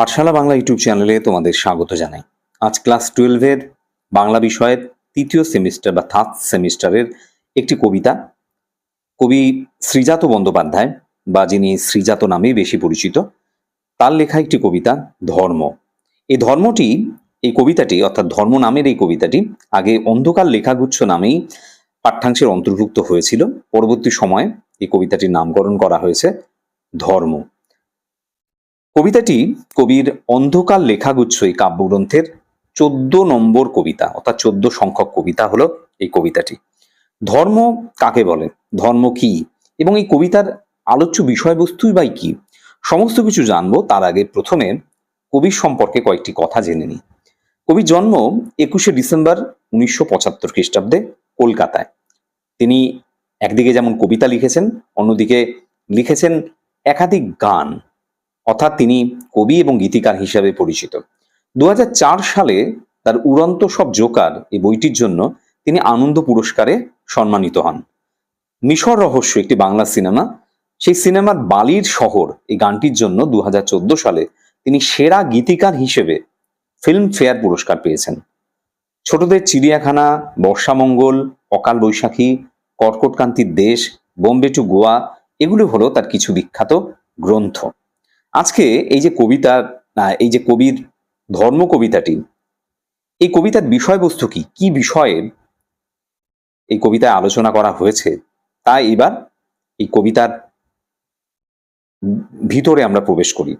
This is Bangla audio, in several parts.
পাঠশালা বাংলা ইউটিউব চ্যানেলে তোমাদের স্বাগত জানাই। আজ ক্লাস টুয়েলভের বাংলা বিষয়ের তৃতীয় সেমিস্টার বা থার্ড সেমিস্টারের একটি কবিতা। কবি শ্রীজাত বন্দ্যোপাধ্যায় বা যিনি শ্রীজাত নামেই বেশি পরিচিত, তার লেখা একটি কবিতা, ধর্ম। এই ধর্মটি, এই কবিতাটি, অর্থাৎ ধর্ম নামের এই কবিতাটি আগে অন্ধকার লেখাগুচ্ছ নামেই পাঠ্যাংশের অন্তর্ভুক্ত হয়েছিল। পরবর্তী সময়ে এই কবিতাটির নামকরণ করা হয়েছে ধর্ম। কবিতাটি কবির অন্ধকার লেখাগুচ্ছ এই কাব্যগ্রন্থের চোদ্দ নম্বর কবিতা, অর্থাৎ চোদ্দ সংখ্যক কবিতা হলো এই কবিতাটি। ধর্ম কাকে বলে? ধর্ম কি? এবং এই কবিতার আলোচ্য বিষয়বস্তুই বাই কি? সমস্ত কিছু জানব তার আগে প্রথমে কবির সম্পর্কে কয়েকটি কথা জেনে নিই। কবির জন্ম একুশে ডিসেম্বর উনিশশো পঁচাত্তর খ্রিস্টাব্দে কলকাতায়। তিনি একদিকে যেমন কবিতা লিখেছেন, অন্যদিকে লিখেছেন একাধিক গান। অর্থাৎ তিনি কবি এবং গীতিকার হিসাবে পরিচিত। দু হাজার চার সালে তার উড়ন্ত সব জোকার এই বইটির জন্য তিনি আনন্দ পুরস্কারে সম্মানিত হন। মিশর রহস্য একটি বাংলা সিনেমা। সেই সিনেমার বালির শহর এই গানটির জন্য দু হাজার চোদ্দ সালে তিনি সেরা গীতিকার হিসেবে ফিল্ম ফেয়ার পুরস্কার পেয়েছেন। ছোটদের চিড়িয়াখানা বর্ষামঙ্গল অকাল বৈশাখী কর্কটকান্তির দেশ, বোম্বে টু গোয়া, এগুলো হলো তার কিছু বিখ্যাত গ্রন্থ। আজকে এই যে কবিতা এই যে কবির ধর্ম কবিতাটি, এই কবিতার বিষয়বস্তু কি? কি বিষয়ে এই কবিতায় আলোচনা করা হয়েছে? তা এবার এই কবিতার ভিতরে আমরা প্রবেশ করি।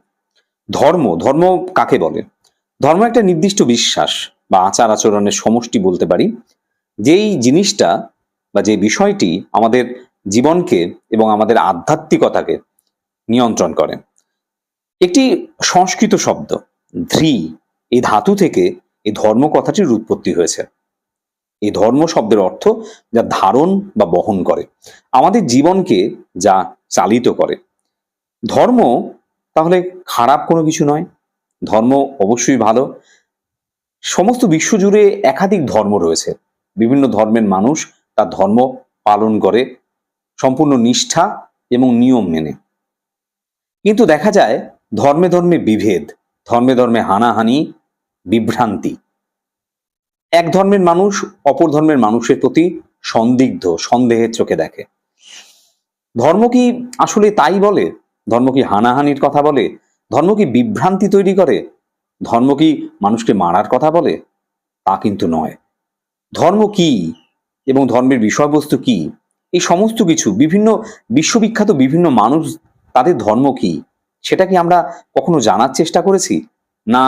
ধর্ম ধর্ম কাকে বলে? ধর্ম একটা নির্দিষ্ট বিশ্বাস বা আচার আচরণের সমষ্টি বলতে পারি, যেই জিনিসটা বা যে বিষয়টি আমাদের জীবনকে এবং আমাদের আধ্যাত্মিকতাকে নিয়ন্ত্রণ করে। একটি সংস্কৃত শব্দ, ধ্রি, এই ধাতু থেকে এই ধর্ম কথাটির উৎপত্তি হয়েছে। এই ধর্ম শব্দের অর্থ যা ধারণ বা বহন করে, আমাদের জীবনকে যা চালিত করে। ধর্ম তাহলে খারাপ কোনো কিছু নয়, ধর্ম অবশ্যই ভালো। সমস্ত বিশ্বজুড়ে একাধিক ধর্ম রয়েছে, বিভিন্ন ধর্মের মানুষ তার ধর্ম পালন করে, সম্পূর্ণ নিষ্ঠা এবং নিয়ম মেনে। কিন্তু দেখা যায় ধর্মে ধর্মে বিভেদ, ধর্মে ধর্মে হানাহানি, বিভ্রান্তি। এক ধর্মের মানুষ অপর ধর্মের মানুষের প্রতি সন্দিগ্ধ সন্দেহের চোখে দেখে। ধর্ম কি আসলে তাই বলে? ধর্ম কি হানাহানির কথা বলে? ধর্ম কি বিভ্রান্তি তৈরি করে? ধর্ম কি মানুষকে মারার কথা বলে? তা কিন্তু নয়। ধর্ম কি এবং ধর্মের বিষয়বস্তু কি? এই সমস্ত কিছু বিভিন্ন, বিশ্ববিখ্যাত বিভিন্ন মানুষ তাদের ধর্ম কি? সেটা কি আমরা কখনো জানার চেষ্টা করেছি? না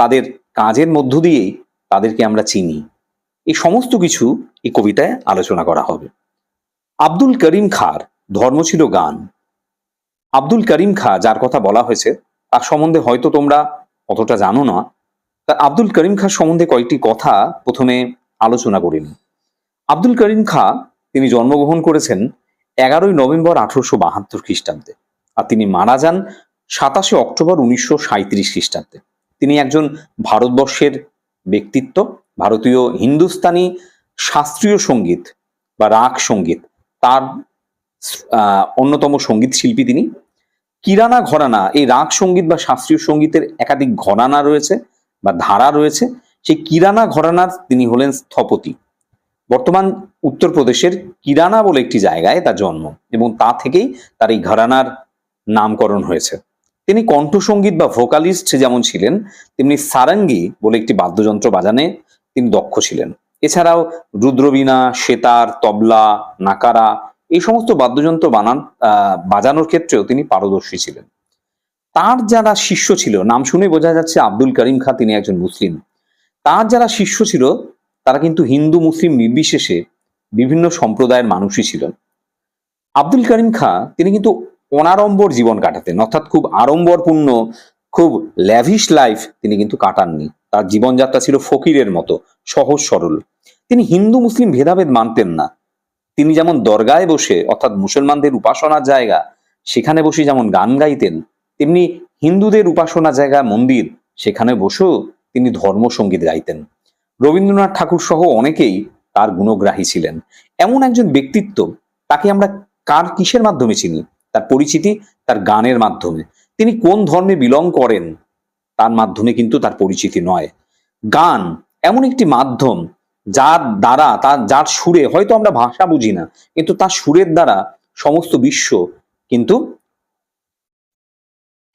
তাদের কাজের মধ্য দিয়েই তাদেরকে আমরা চিনি। এই সমস্ত কিছু এই কবিতায় আলোচনা করা হবে। আব্দুল করিম খার, ধর্ম ছিল গান। আব্দুল করিম খা যার কথা বলা হয়েছে, তার সম্বন্ধে হয়তো তোমরা অতটা জানো না। তা আব্দুল করিম খার সম্বন্ধে কয়েকটি কথা প্রথমে আলোচনা করিনি আব্দুল করিম খা, তিনি জন্মগ্রহণ করেছেন এগারোই নভেম্বর আঠারোশো বাহাত্তর খ্রিস্টাব্দে। আর তিনি মারা যান সাতাশে অক্টোবর উনিশশো সাঁত্রিশ খ্রিস্টাব্দে। তিনি একজন ভারতবর্ষের ব্যক্তিত্ব, ভারতীয় হিন্দুস্তানি শাস্ত্রীয় সংগীত বা রাগ সংগীত। তার অন্যতম সংগীত শিল্পী তিনি। কিরানা ঘরানা, এই রাগ সংগীত বা শাস্ত্রীয় সঙ্গীতের একাধিক ঘরানা রয়েছে বা ধারা রয়েছে। সেই কিরানা ঘরানার তিনি হলেন স্থপতি। বর্তমান উত্তরপ্রদেশের কিরানা বলে একটি জায়গায় তার জন্ম এবং তা থেকেই তার এই ঘরানার নামকরণ হয়েছে। তিনি কণ্ঠসঙ্গীত বা ভোকালিস্ট যেমন ছিলেন, তেমনি সারাঙ্গি বলে একটি বাদ্যযন্ত্র বাজানে তিনি দক্ষ ছিলেন। এছাড়াও রুদ্রবীণা, সেতার, তবলা, নাকারা এই সমস্ত বাদ্যযন্ত্র বানান বাজানোর ক্ষেত্রেও তিনি পারদর্শী ছিলেন। তার যারা শিষ্য ছিল, নাম শুনে বোঝা যাচ্ছে আব্দুল করিম খা তিনি একজন মুসলিম। তার যারা শিষ্য ছিল, তারা কিন্তু হিন্দু মুসলিম নির্বিশেষে বিভিন্ন সম্প্রদায়ের মানুষই ছিলেন। আব্দুল করিম খা, তিনি কিন্তু অনাড়ম্বর জীবন কাটাতেন। অর্থাৎ খুব আড়ম্বরপূর্ণ, খুব ল্যাভিশ লাইফ তিনি কিন্তু কাটাননি। তার জীবনযাত্রা ছিল ফকিরের মতো, সহজ সরল। তিনি হিন্দু মুসলিম ভেদাভেদ মানতেন না। তিনি যেমন দরগায় বসে, অর্থাৎ মুসলমানদের উপাসনার জায়গা, সেখানে বসে যেমন গান গাইতেন, তেমনি হিন্দুদের উপাসনা জায়গা, মন্দির, সেখানে বসেও তিনি ধর্মসঙ্গীত গাইতেন। রবীন্দ্রনাথ ঠাকুর সহ অনেকেই তার গুণগ্রাহী ছিলেন। এমন একজন ব্যক্তিত্ব, তাকে আমরা কার কিসের মাধ্যমে চিনি? তার পরিচিতি তার গানের মাধ্যমে। তিনি কোন ধর্মে বিলং করেন তার মাধ্যমে কিন্তু তার পরিচিতি নয়। গান এমন একটি মাধ্যম যার দ্বারা তার যার সুরে, হয়তো আমরা ভাষা বুঝি না, কিন্তু তার সুরের দ্বারা সমস্ত বিশ্ব কিন্তু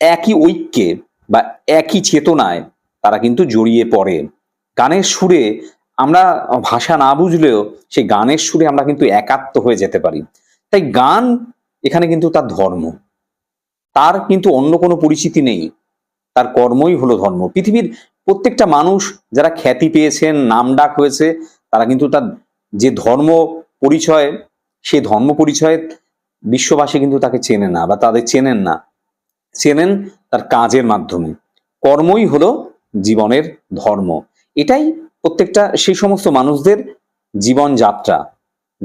একই ঐক্যে বা একই চেতনায় তারা কিন্তু জড়িয়ে পড়ে। গানের সুরে আমরা ভাষা না বুঝলেও সেই গানের সুরে আমরা কিন্তু একাত্ম হয়ে যেতে পারি। তাই গান এখানে কিন্তু তার ধর্ম। তার কিন্তু অন্য কোনো পরিচিতি নেই। তার কর্মই হলো ধর্ম। পৃথিবীর প্রত্যেকটা মানুষ যারা খ্যাতি পেয়েছেন নামডাক হয়েছে, তারা কিন্তু তার যে ধর্ম পরিচয় সেই ধর্ম পরিচয়ে বিশ্ববাসী কিন্তু তাকে চেনে না বা তাদের চেনেন না। চেনেন তার কাজের মাধ্যমে। কর্মই হলো জীবনের ধর্ম। এটাই প্রত্যেকটা সেই সমস্ত মানুষদের জীবনযাত্রা,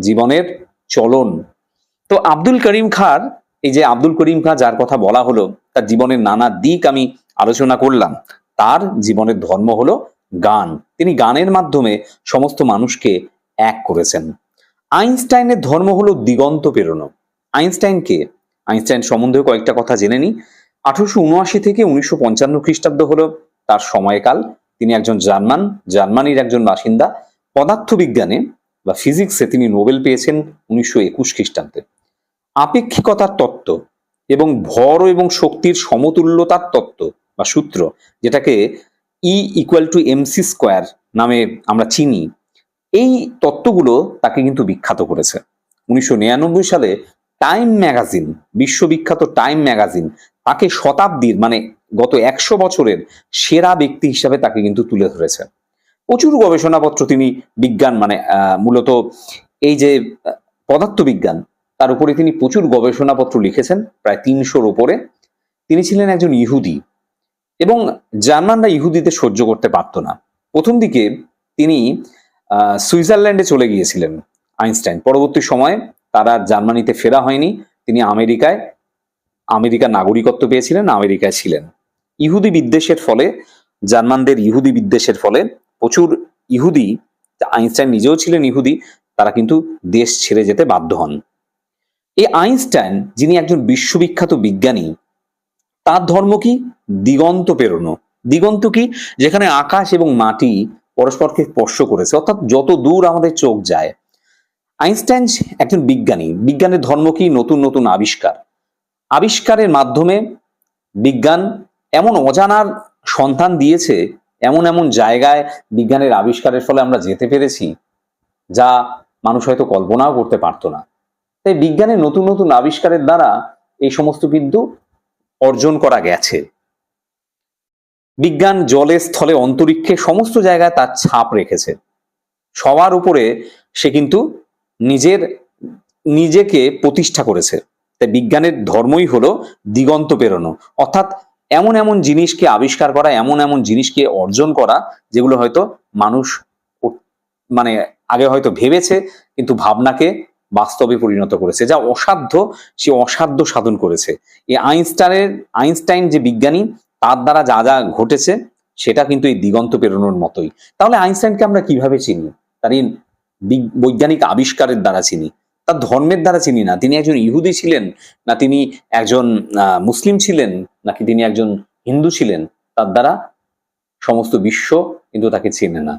জীবনের চলন। তো আব্দুল করিম খার এই যে আব্দুল করিম খাঁ যার কথা বলা হলো, তার জীবনের নানা দিক আমি আলোচনা করলাম। তার জীবনের ধর্ম হলো গান। তিনি গানের মাধ্যমে সমস্ত মানুষকে এক করেছেন। আইনস্টাইনের ধর্ম হলো দিগন্ত পেরোনো আইনস্টাইন কে? আইনস্টাইন সম্বন্ধে কয়েকটা কথা জেনে নিই। আঠারোশো উনআশি থেকে উনিশশো পঞ্চান্ন খ্রিস্টাব্দ হলো তার সময়কাল। তিনি একজন জার্মান, জার্মানির একজন বাসিন্দা। পদার্থবিজ্ঞানে বা ফিজিক্সে তিনি নোবেল পেয়েছেন উনিশশো একুশ খ্রিস্টাব্দে। আপেক্ষিকতার তত্ত্ব এবং ভর এবং শক্তির সমতুল্যতার তত্ত্ব বা সূত্র, যেটাকে E equal to MC square নামে আমরা চিনি, এই তত্ত্বগুলো তাকে কিন্তু বিখ্যাত করেছে। উনিশশো নিরানব্বই সালে টাইম ম্যাগাজিন বিশ্ববিখ্যাত টাইম ম্যাগাজিন তাকে শতাব্দীর মানে গত একশো বছরের সেরা ব্যক্তি হিসাবে তাকে কিন্তু তুলে ধরেছে। প্রচুর গবেষণাপত্র তিনি বিজ্ঞান মানে মূলত এই যে পদার্থবিজ্ঞান তার উপরে তিনি প্রচুর গবেষণাপত্র লিখেছেন, প্রায় তিনশোর উপরে। তিনি ছিলেন একজন ইহুদি এবং জার্মানরা ইহুদিদের সহ্য করতে পারতো না। প্রথম দিকে তিনি সুইজারল্যান্ডে চলে গিয়েছিলেন আইনস্টাইন। পরবর্তী সময়ে তারা জার্মানিতে ফেরা হয়নি। তিনি আমেরিকায়, আমেরিকার নাগরিকত্ব পেয়েছিলেন, আমেরিকায় ছিলেন। ইহুদি বিদ্বেষের ফলে, জার্মানদের ইহুদি বিদ্বেষের ফলে প্রচুর ইহুদি, আইনস্টাইন নিজেও ছিলেন ইহুদি, তারা কিন্তু দেশ ছেড়ে যেতে বাধ্য হন। এই আইনস্টাইন, যিনি একজন বিশ্ববিখ্যাত বিজ্ঞানী, তার ধর্ম কি? দিগন্ত পেরোনো দিগন্ত কি? যেখানে আকাশ এবং মাটি পরস্পরকে স্পর্শ করেছে। অর্থাৎ যত দূর আমাদের চোখ যায়, আইনস্টাইন একজন বিজ্ঞানী। বিজ্ঞানের ধর্ম কি? নতুন নতুন আবিষ্কার। আবিষ্কারের মাধ্যমে বিজ্ঞান এমন অজানার সন্ধান দিয়েছে, এমন এমন জায়গায় বিজ্ঞানের আবিষ্কারের ফলে আমরা যেতে পেরেছি, যা মানুষ হয়তো কল্পনাও করতে পারতো না। তাই বিজ্ঞানের নতুন নতুন আবিষ্কারের দ্বারা এই সমস্ত কিন্তু অর্জন করা গেছে। বিজ্ঞান জলে, স্থলে, অন্তরিক্ষে সমস্ত জায়গায় তার ছাপ রেখেছে। সবার উপরে সে কিন্তু নিজের, নিজেকে প্রতিষ্ঠা করেছে। তাই বিজ্ঞানের ধর্মই হলো দিগন্ত পেরোনো অর্থাৎ এমন এমন জিনিসকে আবিষ্কার করা, এমন এমন জিনিসকে অর্জন করা, যেগুলো হয়তো মানুষ মানে আগে হয়তো ভেবেছে, কিন্তু ভাবনাকে বাস্তবে পরিণত করেছে। যা অসাধ্য, সে অসাধ্য সাধন করেছে। এই আইনস্টাইনের, আইনস্টাইন যে বিজ্ঞানী, তার দ্বারা যা যা ঘটেছে, সেটা কিন্তু এই দিগন্ত পেরোনোর মতোই। তাহলে আইনস্টাইনকে আমরা কীভাবে চিনি? তার বৈজ্ঞানিক আবিষ্কারের দ্বারা চিনি। তার ধর্মের দ্বারা চিনি না। তিনি একজন ইহুদি ছিলেন, না তিনি একজন মুসলিম ছিলেন, নাকি তিনি একজন হিন্দু ছিলেন, তার দ্বারা সমস্ত বিশ্ব কিন্তু তাকে চেনে না।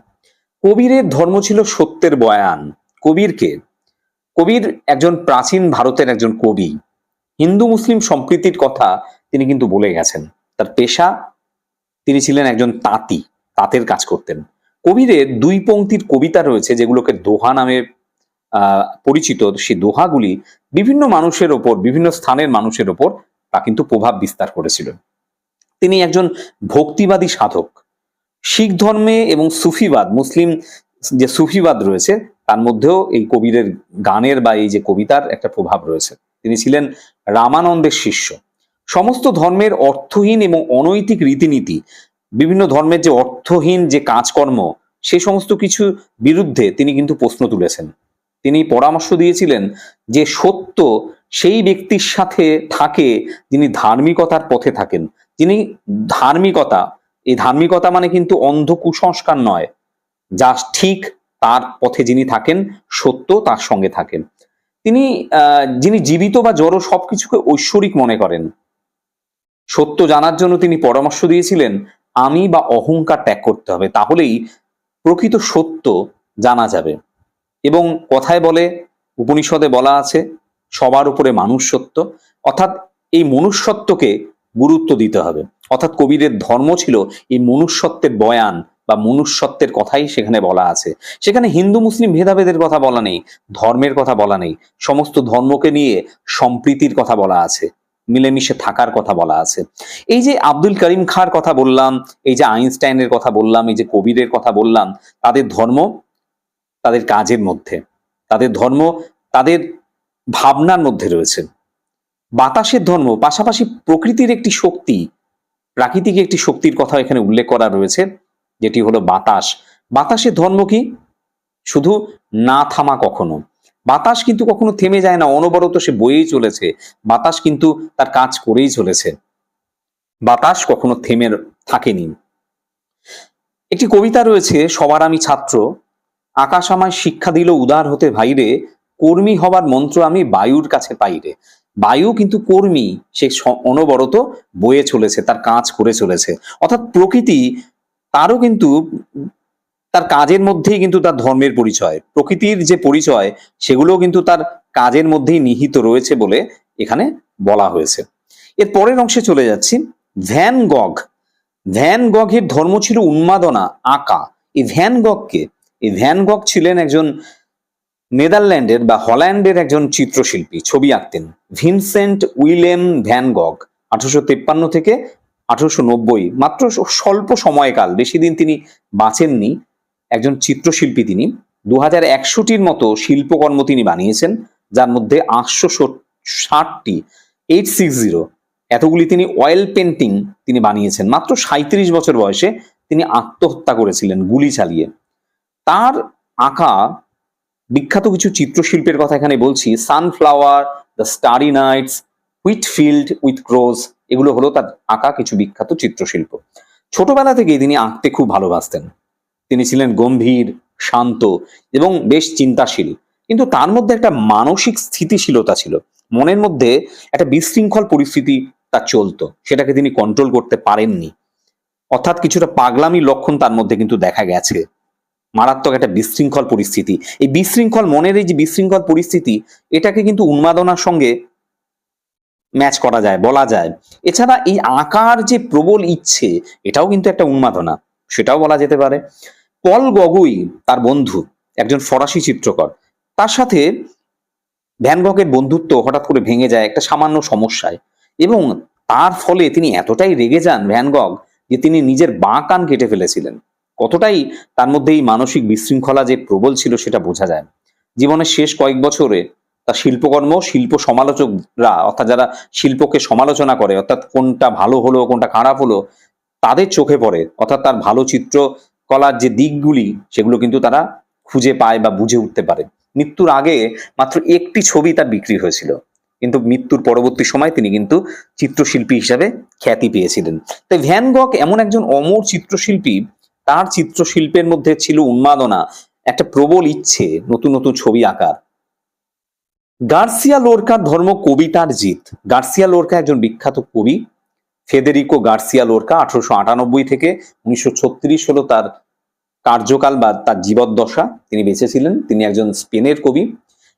কবিরের ধর্ম ছিল সত্যের বয়ান। কবিরকে কবির একজন প্রাচীন ভারতের একজন কবি। হিন্দু মুসলিম সম্প্রীতির কথা তিনি কিন্তু বলে গেছেন। তার পেশা, তিনি ছিলেন একজন তাঁতি, তাঁতের কাজ করতেন। কবিরের দুই পংক্তির কবিতা রয়েছে যেগুলোকে দোহা নামে পরিচিত। সেই দোহাগুলি বিভিন্ন মানুষের ওপর, বিভিন্ন স্থানের মানুষের ওপর তা কিন্তু প্রভাব বিস্তার করেছিল। তিনি একজন ভক্তিবাদী সাধক। শিখ ধর্মে এবং সুফিবাদ, মুসলিম যে সুফিবাদ রয়েছে, তার মধ্যেও এই কবিরের গানের বা এই যে কবিতার একটা প্রভাব রয়েছে। তিনি ছিলেন রামানন্দের শিষ্য। সমস্ত ধর্মের অর্থহীন এবং অনৈতিক রীতিনীতি, বিভিন্ন ধর্মের যে অর্থহীন যে কাজকর্ম, সে সমস্ত কিছু বিরুদ্ধে তিনি কিন্তু প্রশ্ন তুলেছেন। তিনি পরামর্শ দিয়েছিলেন যে সত্য সেই ব্যক্তির সাথে থাকে যিনি ধার্মিকতার পথে থাকেন। যিনি ধার্মিকতা, এই ধার্মিকতা মানে কিন্তু অন্ধ কুসংস্কার নয়। যা ঠিক তার পথে যিনি থাকেন, সত্য তার সঙ্গে থাকেন। তিনি যিনি জীবিত বা জড় সবকিছুকে ঐশ্বরিক মনে করেন। সত্য জানার জন্য তিনি পরামর্শ দিয়েছিলেন, আমি বা অহংকার ত্যাগ করতে হবে, তাহলেই প্রকৃত সত্য জানা যাবে। এবং কথায় বলে, উপনিষদে বলা আছে, সবার উপরে মানুষ সত্য অর্থাৎ এই মনুষ্যত্বকে গুরুত্ব দিতে হবে। অর্থাৎ কবিরের ধর্ম ছিল এই মনুষ্যত্বের বয়ান বা মনুষ্যত্বের কথাই সেখানে বলা আছে। সেখানে হিন্দু, মুসলিম ভেদাভেদের কথা বলা নেই, ধর্মের কথা বলা নেই, সমস্ত ধর্মকে নিয়ে সম্প্রীতির কথা বলা আছে, মিলেমিশে থাকার কথা বলা আছে। এই যে আব্দুল করিম খার কথা বললাম, এই যে আইনস্টাইনের কথা বললাম, এই যে কবিরের কথা বললাম, তাদের ধর্ম তাদের কাজের মধ্যে, তাদের ধর্ম তাদের ভাবনার মধ্যে রয়েছে। বাতাসের ধর্ম, পাশাপাশি প্রকৃতির একটি শক্তি, প্রাকৃতিক একটি শক্তির কথা এখানে উল্লেখ করা রয়েছে। যেটি হলো বাতাস। বাতাসের ধর্ম কি? শুধু না থামা কখনো। বাতাস কিন্তু কখনো থেমে যায় না, অনবরত সে বয়েই চলেছে। বাতাস কিন্তু তার কাজ করেই চলেছে। বাতাস কখনো থেমে থাকেনি। একটি কবিতা রয়েছে, সবার আমি ছাত্র। আকাশ আমায় শিক্ষা দিল উদার হতে ভাইরে। কর্মী হবার মন্ত্র আমি বায়ুর কাছে পাইরে বায়ু কিন্তু কর্মী সে, অনবরত বয়ে চলেছে, তার কাজ করে চলেছে। অর্থাৎ প্রকৃতি তারও কিন্তু তার কাজের মধ্যেই কিন্তু তার ধর্মের পরিচয়। প্রকৃতির যে পরিচয় সেগুলো কিন্তু তার কাজের মধ্যেই নিহিত রয়েছে বলে এখানে বলা হয়েছে। এর পরের অংশে চলে যাচ্ছি। ভ্যান গগ। ভ্যান গগের ধর্ম ছিল উন্মাদনা, আঁকা। এই ভ্যান গগকে, এই ভ্যান গগ ছিলেন একজন নেদারল্যান্ডের বা হল্যান্ডের একজন চিত্রশিল্পী, ছবি আঁকতেন। ভিনসেন্ট উইলেম ভ্যান গগ, আঠারোশো থেকে আঠারোশো নব্বই, মাত্র স্বল্প সময়কাল, বেশি দিন তিনি বাঁচেননি। একজন চিত্রশিল্পী তিনি। দু হাজার একশোটির মতো শিল্পকর্ম তিনি বানিয়েছেন, যার মধ্যে আটশো ষাটটি, এইট সিক্স জিরো, এতগুলি তিনি অয়েল পেন্টিং তিনি বানিয়েছেন। মাত্র সাঁত্রিশ বছর বয়সে তিনি আত্মহত্যা করেছিলেন, গুলি চালিয়ে। তার আঁকা বিখ্যাত কিছু চিত্রশিল্পের কথা এখানে বলছি। Sunflower, the starry nights, wheatfield with crows এগুলো হলো তার আঁকা কিছু বিখ্যাত চিত্রশিল্প। ছোটবেলা থেকেই তিনি আঁকতে খুব ভালোবাসতেন। তিনি ছিলেন গম্ভীর, শান্ত এবং বেশ চিন্তাশীল। কিন্তু তার মধ্যে একটা মানসিক স্থিতিশীলতা ছিল। মনের মধ্যে একটা বিশৃঙ্খল পরিস্থিতি তার চলতো। সেটাকে তিনি কন্ট্রোল করতে পারেননি। অর্থাৎ কিছুটা পাগলামি লক্ষণ তার মধ্যে কিন্তু দেখা গেছে। মারাত্মক একটা বিশৃঙ্খল পরিস্থিতি। এই বিশৃঙ্খল মনের এই যে বিশৃঙ্খল পরিস্থিতি, এটাকে কিন্তু উন্মাদনার সঙ্গে ম্যাচ করা যায়, বলা যায়। এছাড়া এই আঁকার যে প্রবল ইচ্ছে, এটাও কিন্তু একটা উন্মাদনা। সেটাও বলা যেতে পারে। পল গগুই তার বন্ধু, একজন ফরাসি চিত্রকর। তার সাথে ভ্যানগকের বন্ধুত্ব হঠাৎ করে ভেঙে যায় একটা সামান্য সমস্যায়। এবং তার ফলে তিনি এতটাই রেগে যান ভ্যান গগ যে তিনি নিজের বাঁ কান কেটে ফেলেছিলেন। কতটাই তার মধ্যে এই মানসিক বিশৃঙ্খলা যে প্রবল ছিল সেটা বোঝা যায় জীবনের শেষ কয়েক বছরে তার শিল্পকর্ম, শিল্প সমালোচকরা, অর্থাৎ যারা শিল্পকে সমালোচনা করে, অর্থাৎ কোনটা ভালো হলো, কোনটা খারাপ হলো, তাদের চোখে পড়ে, অর্থাৎ তার ভালো চিত্রকলার যে দিকগুলি, সেগুলো কিন্তু তারা খুঁজে পায় বা বুঝে উঠতে পারে। মৃত্যুর আগে মাত্র একটি ছবি তার বিক্রি হয়েছিল। কিন্তু মৃত্যুর পরবর্তী সময় তিনি কিন্তু চিত্রশিল্পী হিসাবে খ্যাতি পেয়েছিলেন। তাই ভ্যান গক এমন একজন অমর চিত্রশিল্পী, তার চিত্রশিল্পের মধ্যে ছিল উন্মাদনা, একটা প্রবল ইচ্ছে, নতুন নতুন ছবি আঁকার। গার্সিয়া লোরকার ধর্ম কবিতার জিত। গার্সিয়া লোরকা একজন বিখ্যাত কবি, ফেদেরিকো গার্সিয়া লোরকা আঠারোশো আটানব্বই থেকে উনিশশো ছত্রিশ হলো তার কার্যকাল বা তার জীবদ্দশা। তিনি বেঁচে ছিলেন তিনি একজন স্পেনের কবি।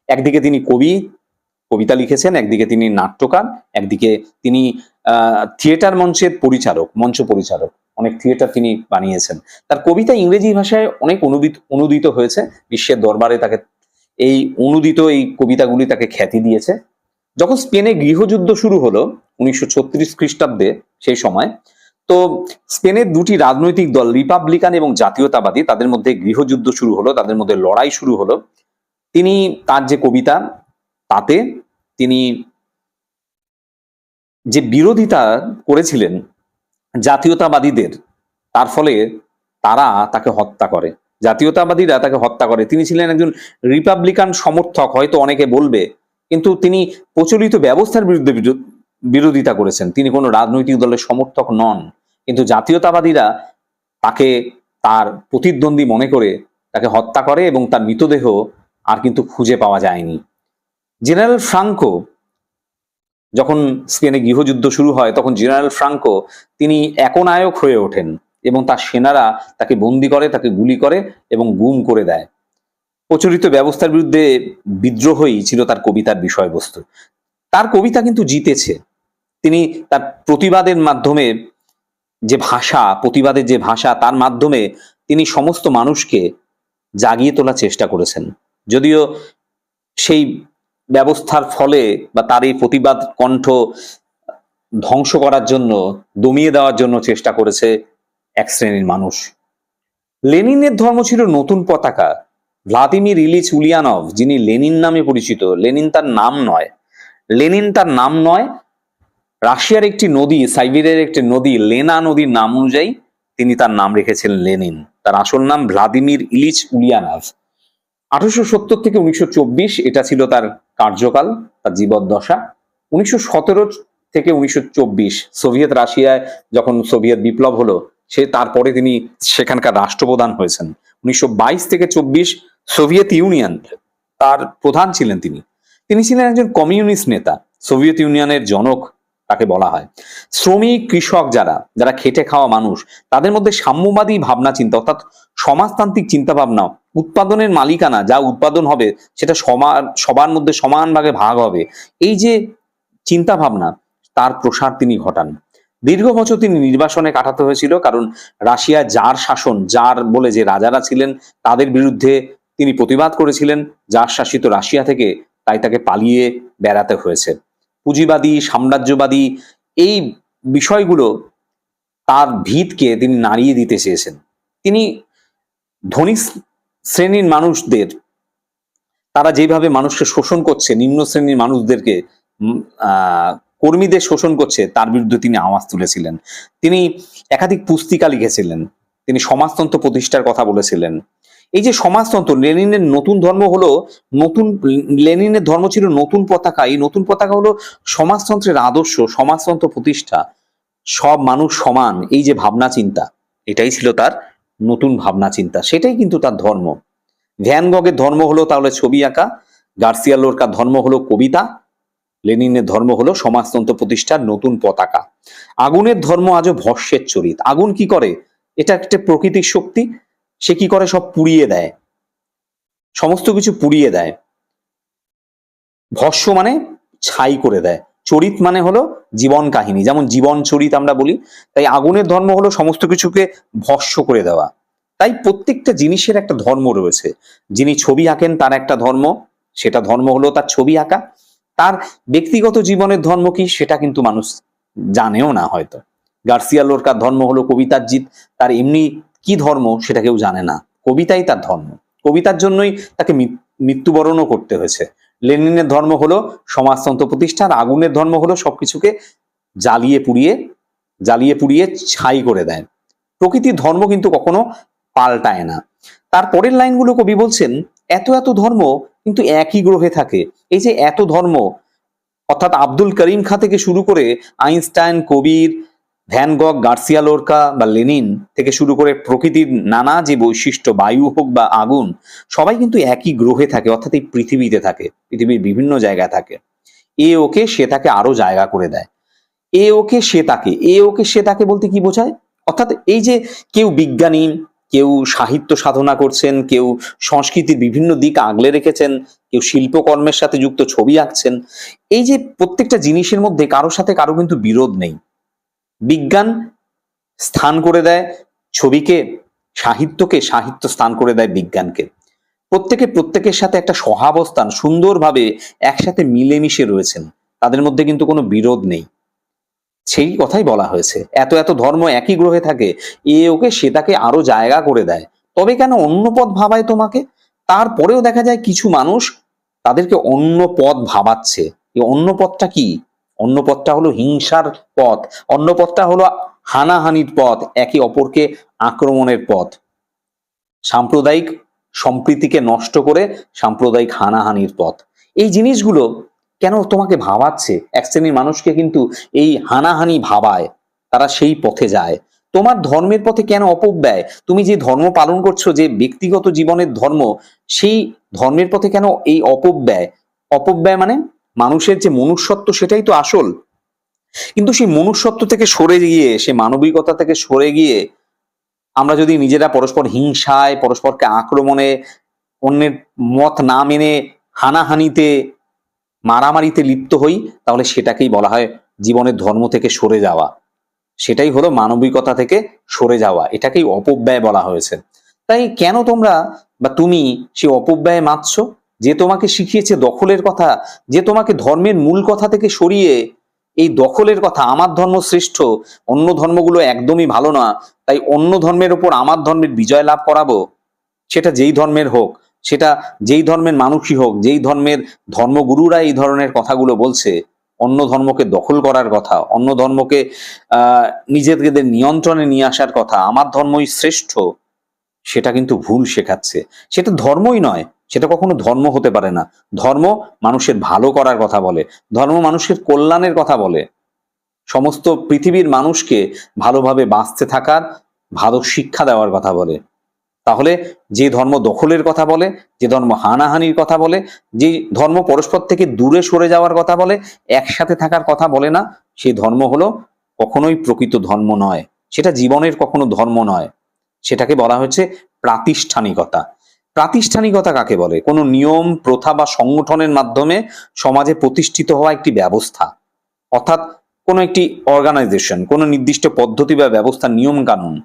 একদিকে তিনি কবি, কবিতা লিখেছেন, একদিকে তিনি নাট্যকার, একদিকে তিনি থিয়েটার মঞ্চের পরিচালক মঞ্চ পরিচালক অনেক থিয়েটার তিনি বানিয়েছেন। তার কবিতা ইংরেজি ভাষায় অনেক অনুদিত অনুদিত হয়েছে। বিশ্বের দরবারে তাকে এই অনুদিত এই কবিতাগুলি তাকে খ্যাতি দিয়েছে। যখন স্পেনে গৃহযুদ্ধ শুরু হলো উনিশশো ছত্রিশ খ্রিস্টাব্দে সেই সময়, তো স্পেনের দুটি রাজনৈতিক দল, রিপাবলিকান এবং জাতীয়তাবাদী, তাদের মধ্যে গৃহযুদ্ধ শুরু হলো, তাদের মধ্যে লড়াই শুরু হলো। তিনি তার যে কবিতা, তাতে তিনি যে বিরোধিতা করেছিলেন জাতীয়তাবাদীদের, তার ফলে তারা তাকে হত্যা করে। জাতীয়তাবাদীরা তাকে হত্যা করে। তিনি ছিলেন একজন রিপাবলিকান সমর্থক, হয়তো অনেকে বলবে। কিন্তু তিনি প্রচলিত ব্যবস্থার বিরুদ্ধে বিরো- বিরোধিতা করেছেন। তিনি কোনো রাজনৈতিক দলের সমর্থক নন। কিন্তু জাতীয়তাবাদীরা তাকে তার প্রতিদ্বন্দ্বী মনে করে তাকে হত্যা করে এবং তার মৃতদেহ আর কিন্তু খুঁজে পাওয়া যায়নি। জেনারেল ফ্রাঙ্কো যখন স্পেনে গৃহযুদ্ধ শুরু হয়, তখন জেনারেল ফ্রাঙ্কো তিনি একনায়ক হয়ে ওঠেন। এবং তার সেনারা তাকে বন্দি করে, তাকে গুলি করে এবং গুম করে দেয়। প্রচলিত ব্যবস্থার বিরুদ্ধে বিদ্রোহই ছিল তার কবিতার বিষয়বস্তু। তার কবিতা কিন্তু জিতেছে। তিনি তার প্রতিবাদের মাধ্যমে যে ভাষা, প্রতিবাদের যে ভাষা, তার মাধ্যমে তিনি সমস্ত মানুষকে জাগিয়ে তোলার চেষ্টা করেছেন। যদিও সেই ব্যবস্থার ফলে বা তার এই প্রতিবাদ কণ্ঠ ধ্বংস করার জন্য, দমিয়ে দেওয়ার জন্য চেষ্টা করেছে এক শ্রেণির মানুষ। লেনিনের ধর্ম ছিল নতুন পতাকা। ভ্লাদিমির ইলিচ উলিয়ানভ, যিনি লেনিন নামে পরিচিত, লেনিন তার নাম নয়। লেনিন তার নাম নয়, রাশিয়ার একটি নদী, সাইবেরিয়ার একটি নদী, লেনা নদীর নাম অনুযায়ী তিনি তার নাম রেখেছিলেন লেনিন। তার আসল নাম ভ্লাদিমির ইলিচ উলিয়ানভ। আঠারোশো সত্তর থেকে উনিশশো চব্বিশ এটা ছিল তার কার্যকাল, তার জীবদ্দশা। উনিশশো সতেরো থেকে উনিশশো চব্বিশ, সোভিয়েত রাশিয়ায় যখন সোভিয়েত বিপ্লব হলো সে তারপরে তিনি সেখানকার রাষ্ট্রপ্রধান হয়েছেন। উনিশশো বাইশ থেকে চব্বিশ সোভিয়েত ইউনিয়ন তার প্রধান ছিলেন তিনি। তিনি ছিলেন একজন কমিউনিস্ট নেতা। সোভিয়েত ইউনিয়নের জনক তাকে বলা হয়। শ্রমিক, কৃষক যারা যারা খেটে খাওয়া মানুষ, তাদের মধ্যে সাম্যবাদী ভাবনা চিন্তা, অর্থাৎ সমাজতান্ত্রিক চিন্তা ভাবনা উৎপাদনের মালিকানা, যা উৎপাদন হবে, সেটা সমান সবার মধ্যে সমান ভাগে ভাগ হবে। এই যে চিন্তা ভাবনা তার প্রসার তিনি ঘটান। দীর্ঘ বছর তিনি নির্বাসনে কাটাতে হয়েছিল, কারণ রাশিয়া যার শাসন, যার বলে যে রাজারা ছিলেন তাদের বিরুদ্ধে তিনি প্রতিবাদ করেছিলেন, যার শাসিত রাশিয়া থেকে তাই তাকে পালিয়ে বেড়াতে হয়েছে। পুঁজিবাদী, সাম্রাজ্যবাদী, এই বিষয়গুলো তার ভিতকে তিনি নাড়িয়ে দিতে চেয়েছেন। তিনি ধনী শ্রেণির মানুষদের, তারা যেভাবে মানুষকে শোষণ করছে, নিম্ন শ্রেণির মানুষদেরকে কর্মীদের শোষণ করছে, তার বিরুদ্ধে তিনি আওয়াজ তুলেছিলেন। তিনি একাধিক পুস্তিকা লিখেছিলেন, তিনি সমাজতন্ত্র প্রতিষ্ঠার কথা বলেছিলেন। এই যে সমাজতন্ত্র, লেনিনের নতুন ধর্ম হলো নতুন, লেনিনের ধর্ম ছিল নতুন পতাকা। এই নতুন পতাকা হলো সমাজতন্ত্রের আদর্শ, সমাজতন্ত্র প্রতিষ্ঠা। সব মানুষ সমান, এই যে ভাবনা চিন্তা এটাই ছিল তার নতুন ভাবনা চিন্তা সেটাই কিন্তু তার ধর্ম। ভ্যানগগের ধর্ম হলো তাহলে ছবি আঁকা, গার্সিয়া লোরকার ধর্ম হলো কবিতা লেনিনের ধর্ম হলো সমাজতন্ত্র প্রতিষ্ঠার নতুন পতাকা। আগুনের ধর্ম আজও ভস্যের চরিত। আগুন কি করে? এটা একটা প্রকৃতির শক্তি। সে কি করে? সব পুড়িয়ে দেয়। সমস্ত কিছু পুড়িয়ে দেয়। ভস্য মানে ছাই করে দেয়। চরিত মানে হলো জীবন কাহিনী। যেমন জীবন চরিত আমরা বলি, তাই আগুনের ধর্ম হলো সমস্ত কিছুকে ভস্য করে দেওয়া। তাই প্রত্যেকটা জিনিসের একটা ধর্ম রয়েছে। যিনি ছবি আঁকেন, তার একটা ধর্ম। সেটা ধর্ম হলো তার ছবি আঁকা। তার ব্যক্তিগত জীবনের ধর্ম কি সেটা কিন্তু মানুষ জানেও না হয়তো। গার্সিয়া লোরকার ধর্ম হলো কবিতার জিত, তার এমনি কি ধর্ম সেটা কেউ জানে না। কবিতাই তার ধর্ম। কবিতার জন্যই তাকে মৃত্যুবরণও করতে হয়েছে। লেনিনের ধর্ম হলো সমাজতন্ত্র প্রতিষ্ঠার আগুনের ধর্ম হলো সবকিছুকে জ্বালিয়ে পুড়িয়ে জ্বালিয়ে পুড়িয়ে ছাই করে দেয়। প্রকৃতির ধর্ম কিন্তু কখনো পাল্টায় না। তার পরের লাইনগুলো কবি বলছেন এত এত ধর্ম কিন্তু একই গ্রহে থাকে। এই যে এত ধর্ম, অর্থাৎ আব্দুল করিম খা থেকে শুরু করে Einstein, Kabir, Van Gogh, Garcia Lorca বা লেনিন থেকে শুরু করে প্রকৃতির নানা যে বৈশিষ্ট্য, বায়ু হোক বা আগুন, সবাই কিন্তু একই গ্রহে থাকে, অর্থাৎ এই পৃথিবীতে থাকে, পৃথিবীর বিভিন্ন জায়গায় থাকে। এ ওকে সে তাকে আরও জায়গা করে দেয়। এ ওকে সে তাকে, এ ওকে সে তাকে বলতে কি বোঝায়? অর্থাৎ এই যে কেউ বিজ্ঞানী কেউ সাহিত্য সাধনা করছেন, কেউ সংস্কৃতির বিভিন্ন দিক আগলে রেখেছেন, কেউ শিল্পকর্মের সাথে যুক্ত ছবি আঁকছেন। এই যে প্রত্যেকটা জিনিসের মধ্যে কারোর সাথে কারও কিন্তু বিরোধ নেই। বিজ্ঞান স্থান করে দেয়, ছবিকে, সাহিত্যকে সাহিত্য স্থান করে দেয় বিজ্ঞানকে। প্রত্যেকে প্রত্যেকের সাথে একটা সহাবস্থান সুন্দরভাবে একসাথে মিলেমিশে রয়েছেন। তাদের মধ্যে কিন্তু কোনো বিরোধ নেই। সেই কথাই বলা হয়েছে। এত এত ধর্ম একই গ্রহে থাকে, এ ওকে সে তাকে আরও জায়গা করে দেয়। তবে কেন অন্য পথ ভাবায় তোমাকে? তারপরেও দেখা যায় কিছু মানুষ তাদেরকে অন্য পথ ভাবাচ্ছে। অন্য পথটা কি? অন্য পথটা হলো হিংসার পথ, অন্য পথটা হলো হানাহানির পথ, একে অপরকে আক্রমণের পথ। সাম্প্রদায়িক সম্প্রীতিকে নষ্ট করে সাম্প্রদায়িক হানাহানির পথ। এই জিনিসগুলো কেন তোমাকে ভাবাচ্ছে? এক শ্রেণির মানুষকে কিন্তু এই হানাহানি ভাবায়, তারা সেই পথে যায়। তোমার ধর্মের পথে কেন অপব্যয় তুমি যে ধর্ম পালন করছ, যে ব্যক্তিগত জীবনের ধর্ম, সেই ধর্মের পথে কেন এই অপব্যয় অপব্যয় মানে মানুষের যে মনুষ্যত্ব সেটাই তো আসল। কিন্তু সেই মনুষ্যত্ব থেকে সরে গিয়ে সে মানবিকতা থেকে সরে গিয়ে, আমরা যদি নিজেরা পরস্পর হিংসায়, পরস্পরকে আক্রমণে, অন্যের মত না মেনে হানাহানিতে মারামারিতে লিপ্ত হই, তাহলে সেটাকেই বলা হয় জীবনের ধর্ম থেকে সরে যাওয়া। সেটাই হলো মানবিকতা থেকে সরে যাওয়া। এটাকেই অপব্যয় বলা হয়েছে। তাই কেন তোমরা বা তুমি সে অপব্যয় মাতছ? যে তোমাকে শিখিয়েছে দখলের কথা, যে তোমাকে ধর্মের মূল কথা থেকে সরিয়ে এই দখলের কথা, আমার ধর্ম শ্রেষ্ঠ, অন্য ধর্মগুলো একদমই ভালো না, তাই অন্য ধর্মের ওপর আমার ধর্মের বিজয় লাভ করাবো? সেটা যেই ধর্মের হোক সেটা যেই ধর্মের মানুষই হোক, যেই ধর্মের ধর্মগুরুরা এই ধরনের কথাগুলো বলছে, অন্য ধর্মকে দখল করার কথা, অন্য ধর্মকে নিজেদের নিয়ন্ত্রণে নিয়ে আসার কথা, আমার ধর্মই শ্রেষ্ঠ, সেটা কিন্তু ভুল শেখাচ্ছে। সেটা ধর্মই নয়, সেটা কখনো ধর্ম হতে পারে না। ধর্ম মানুষের ভালো করার কথা বলে, ধর্ম মানুষের কল্যাণের কথা বলে। সমস্ত পৃথিবীর মানুষকে ভালোভাবে বাঁচতে থাকার ভালো শিক্ষা দেওয়ার কথা বলে। তাহলে যে ধর্ম দখলের কথা বলে, যে ধর্ম হানাহানির কথা বলে, যে ধর্ম পরস্পর থেকে দূরে সরে যাওয়ার কথা বলে, একসাথে থাকার কথা বলে না সেই ধর্ম হলো কখনোই প্রকৃত ধর্ম নয়। সেটা জীবনের কখনো ধর্ম নয়। সেটাকে বলা হচ্ছে প্রাতিষ্ঠানিকতা। প্রাতিষ্ঠানিকতা কাকে বলে? কোনো নিয়ম, প্রথা বা সংগঠনের মাধ্যমে সমাজে প্রতিষ্ঠিত হওয়া একটি ব্যবস্থা। অর্থাৎ কোনো একটি অর্গানাইজেশন কোনো নির্দিষ্ট পদ্ধতি বা ব্যবস্থা নিয়ম কানুন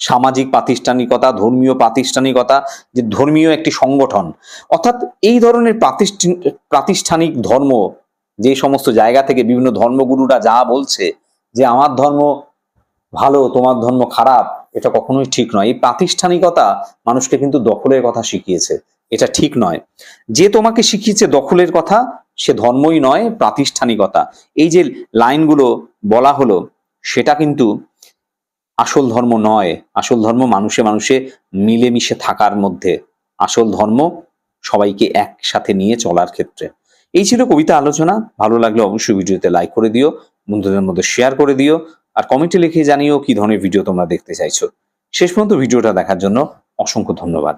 সামাজিক প্রাতিষ্ঠানিকতা, ধর্মীয় প্রাতিষ্ঠানিকতা, যে ধর্মীয় একটি সংগঠন। অর্থাৎ এই ধরনের প্রাতিষ্ঠান প্রাতিষ্ঠানিক ধর্ম, যে সমস্ত জায়গা থেকে বিভিন্ন ধর্মগুরুরা যা বলছে, যে আমার ধর্ম ভালো, তোমার ধর্ম খারাপ, এটা কখনোই ঠিক নয়। এই প্রাতিষ্ঠানিকতা মানুষকে কিন্তু দখলের কথা শিখিয়েছে, এটা ঠিক নয়। যে তোমাকে শিখিয়েছে দখলের কথা, সে ধর্মই নয়, প্রাতিষ্ঠানিকতা। এই যে লাইনগুলো বলা হলো, সেটা কিন্তু আসল ধর্ম নয়, আসল ধর্ম মানুষে মানুষে মিলেমিশে থাকার মধ্যে। আসল ধর্ম সবাইকে একসাথে নিয়ে চলার ক্ষেত্রে। এই ছিল কবিতা আলোচনা। ভালো লাগলে অবশ্যই ভিডিওতে লাইক করে দিও, বন্ধুদের মধ্যে শেয়ার করে দিও, আর কমেন্টে লিখে জানিও কি ধরনের ভিডিও তোমরা দেখতে চাইছো। শেষ পর্যন্ত ভিডিওটা দেখার জন্য অসংখ্য ধন্যবাদ।